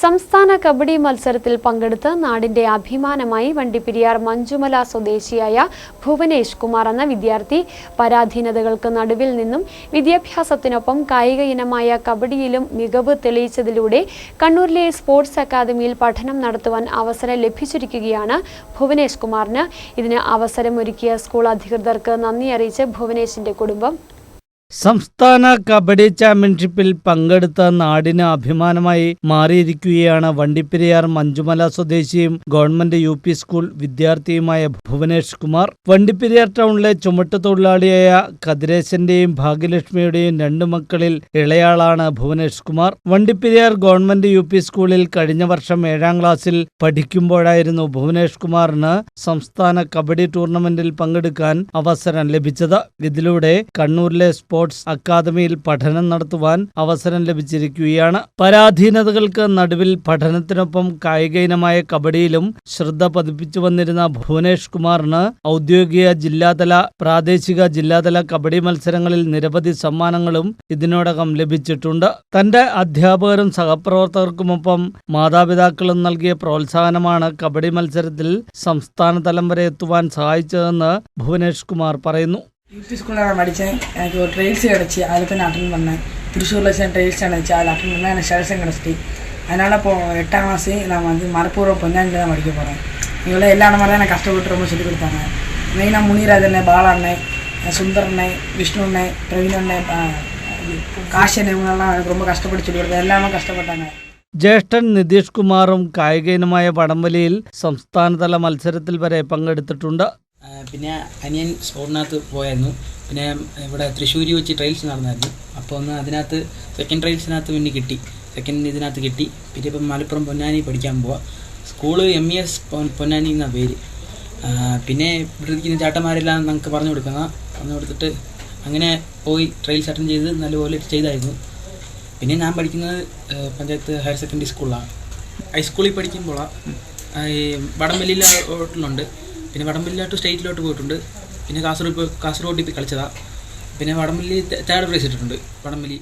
സംസ്ഥാന കബഡി മത്സരത്തിൽ പങ്കെടുത്ത് നാടിന്റെ അഭിമാനമായി വണ്ടിപ്പെരിയാർ മഞ്ജുമല സ്വദേശിയായ ഭുവനേഷ് കുമാർ എന്ന വിദ്യാർത്ഥി പരാധീനതകൾക്ക് നടുവിൽ നിന്നും വിദ്യാഭ്യാസത്തിനൊപ്പം കായിക ഇനമായ കബഡിയിലും മികവ് തെളിയിച്ചതിലൂടെ കണ്ണൂരിലെ സ്പോർട്സ് അക്കാദമിയിൽ പഠനം നടത്തുവാൻ അവസരം ലഭിച്ചിരിക്കുകയാണ് ഭുവനേഷ് കുമാറിന്. ഇതിന് അവസരമൊരുക്കിയ സ്കൂൾ അധികൃതർക്ക് നന്ദി അറിയിച്ച് ഭുവനേഷിന്റെ കുടുംബം സംസ്ഥാന കബഡി ചാമ്പ്യൻഷിപ്പിൽ പങ്കെടുത്ത നാടിന് അഭിമാനമായി മാറിയിരിക്കുകയാണ് വണ്ടിപ്പെരിയാർ മഞ്ജുമല സ്വദേശിയും ഗവൺമെന്റ് യു പി സ്കൂൾ വിദ്യാർത്ഥിയുമായ ഭുവനേഷ് കുമാർ. വണ്ടിപ്പെരിയാർ ടൗണിലെ ചുമട്ടുതൊഴിലാളിയായ കതിരേശന്റെയും ഭാഗ്യലക്ഷ്മിയുടെയും രണ്ടു മക്കളിൽ ഇളയാളാണ് Bhuvanesh Kumar. Vandiperiyar government U P സ്കൂളിൽ കഴിഞ്ഞ വർഷം ഏഴാം ക്ലാസ്സിൽ പഠിക്കുമ്പോഴായിരുന്നു ഭുവനേഷ് കുമാറിന് സംസ്ഥാന കബഡി ടൂർണമെന്റിൽ പങ്കെടുക്കാൻ അവസരം ലഭിച്ചത്. ഇതിലൂടെ കണ്ണൂരിലെ സ്പോർട്സ് അക്കാദമിയിൽ പഠനം നടത്തുവാൻ അവസരം ലഭിച്ചിരിക്കുകയാണ്. പരാധീനതകൾക്ക് നടുവിൽ പഠനത്തിനൊപ്പം കായിക ഇനമായ കബഡിയിലും ശ്രദ്ധ പതിപ്പിച്ചു വന്നിരുന്ന ഭുവനേഷ് കുമാറിന് ഔദ്യോഗിക ജില്ലാതല പ്രാദേശിക ജില്ലാതല കബഡി മത്സരങ്ങളിൽ നിരവധി സമ്മാനങ്ങളും ഇതിനോടകം ലഭിച്ചിട്ടുണ്ട്. തന്റെ അധ്യാപകരും സഹപ്രവർത്തകർക്കുമൊപ്പം മാതാപിതാക്കളും നൽകിയ പ്രോത്സാഹനമാണ് കബഡി മത്സരത്തിൽ സംസ്ഥാനതലം വരെ എത്തുവാൻ സഹായിച്ചതെന്ന് ഭുവനേഷ് കുമാർ പറയുന്നു. யூ பி ஸ்கூலில் நான் படித்தேன் எனக்கு ஒரு ட்ரைல்ஸ் கிடச்சி அதில் போய் நான் அட்டன் பண்ணேன் திருச்சூரில் சேர்ந்து ட்ரைல்ஸ் கிடச்சி அதில் அட்டன் பண்ணால் எனக்கு செலக்ஷன் கிடச்சிட்டு அதனால் இப்போ எட்டாம் கிளாஸு நான் வந்து மரப்பூர்வ பொன்னாண்டில் தான் படிக்க போகிறேன் இவங்களாம் எல்லா மாதிரி தான் எனக்கு கஷ்டப்பட்டு ரொம்ப சொல்லிக் கொடுத்தாங்க மெயினாக முனிராஜ் அண்ணன் பாலா அண்ணன் சுந்தர் அண்ணன் விஷ்ணு அண்ணன் பிரவீன் அண்ணன் காஷி அண்ணன் இவங்கெல்லாம் எனக்கு ரொம்ப கஷ்டப்பட்டு சொல்லிக் கொடுத்தாங்க எல்லாமே கஷ்டப்பட்டாங்க ജ്യേഷ്ഠൻ നിതീഷ് കുമാറും കായിക ഇനമായ വടംവലിയിൽ സംസ്ഥാനതല മത്സരത്തിൽ വരെ പങ്കെടുത്തിട്ടുണ്ട് ആ, പിന്നെ അനിയൻ സ്പോർട്ടിനകത്ത് പോയായിരുന്നു. പിന്നെ ഇവിടെ തൃശ്ശൂർ വെച്ച് ട്രയൽസ് നടന്നായിരുന്നു. അപ്പോൾ ഒന്ന് അതിനകത്ത് സെക്കൻഡ് ട്രയൽസിനകത്ത് പിന്നെ കിട്ടി. സെക്കൻഡ് ഇതിനകത്ത് കിട്ടി. പിന്നെ ഇപ്പം മലപ്പുറം പൊന്നാനി പഠിക്കാൻ പോവാം. School M E S Ponnani എന്നാണ് പേര്. പിന്നെ ഇവിടെ ഇരിക്കുന്ന ചേട്ടന്മാരെല്ലാം നമുക്ക് പറഞ്ഞു കൊടുക്കുന്ന പറഞ്ഞു കൊടുത്തിട്ട് അങ്ങനെ പോയി ട്രയൽസ് അറ്റൻഡ് ചെയ്ത് നല്ലപോലെ ചെയ്തായിരുന്നു. പിന്നെ ഞാൻ പഠിക്കുന്നത് പഞ്ചായത്ത് ഹയർ സെക്കൻഡറി സ്കൂളിലാണ് ഹൈസ്കൂളിൽ പഠിക്കുമ്പോഴാണ് വടംവലിയിലെ ഹോട്ടലുണ്ട് പിന്നെ വടംവലിയിലോട്ട് സ്റ്റേറ്റിലോട്ട് പോയിട്ടുണ്ട്. പിന്നെ കാസർഗോഡ് പോയി കാസർഗോഡിൽ പോയി കളിച്ചതാണ് പിന്നെ വടംവലി തേർഡ് പ്രൈസ് ഇട്ടിട്ടുണ്ട് വടംവലി.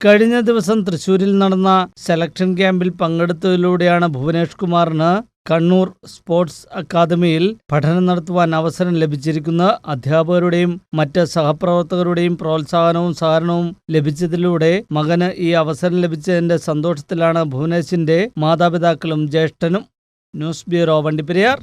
കഴിഞ്ഞ ദിവസം തൃശൂരിൽ നടന്ന സെലക്ഷൻ ക്യാമ്പിൽ പങ്കെടുത്തതിലൂടെയാണ് ഭുവനേഷ് കുമാറിന് കണ്ണൂർ സ്പോർട്സ് അക്കാദമിയിൽ പഠനം നടത്തുവാൻ അവസരം ലഭിച്ചിരിക്കുന്ന അധ്യാപകരുടെയും മറ്റ് സഹപ്രവർത്തകരുടെയും പ്രോത്സാഹനവും സഹകരണവും ലഭിച്ചതിലൂടെ മകന് ഈ അവസരം ലഭിച്ചതിന്റെ സന്തോഷത്തിലാണ് ഭുവനേഷിന്റെ മാതാപിതാക്കളും ജ്യേഷ്ഠനും. News bureau Vandiperiyar.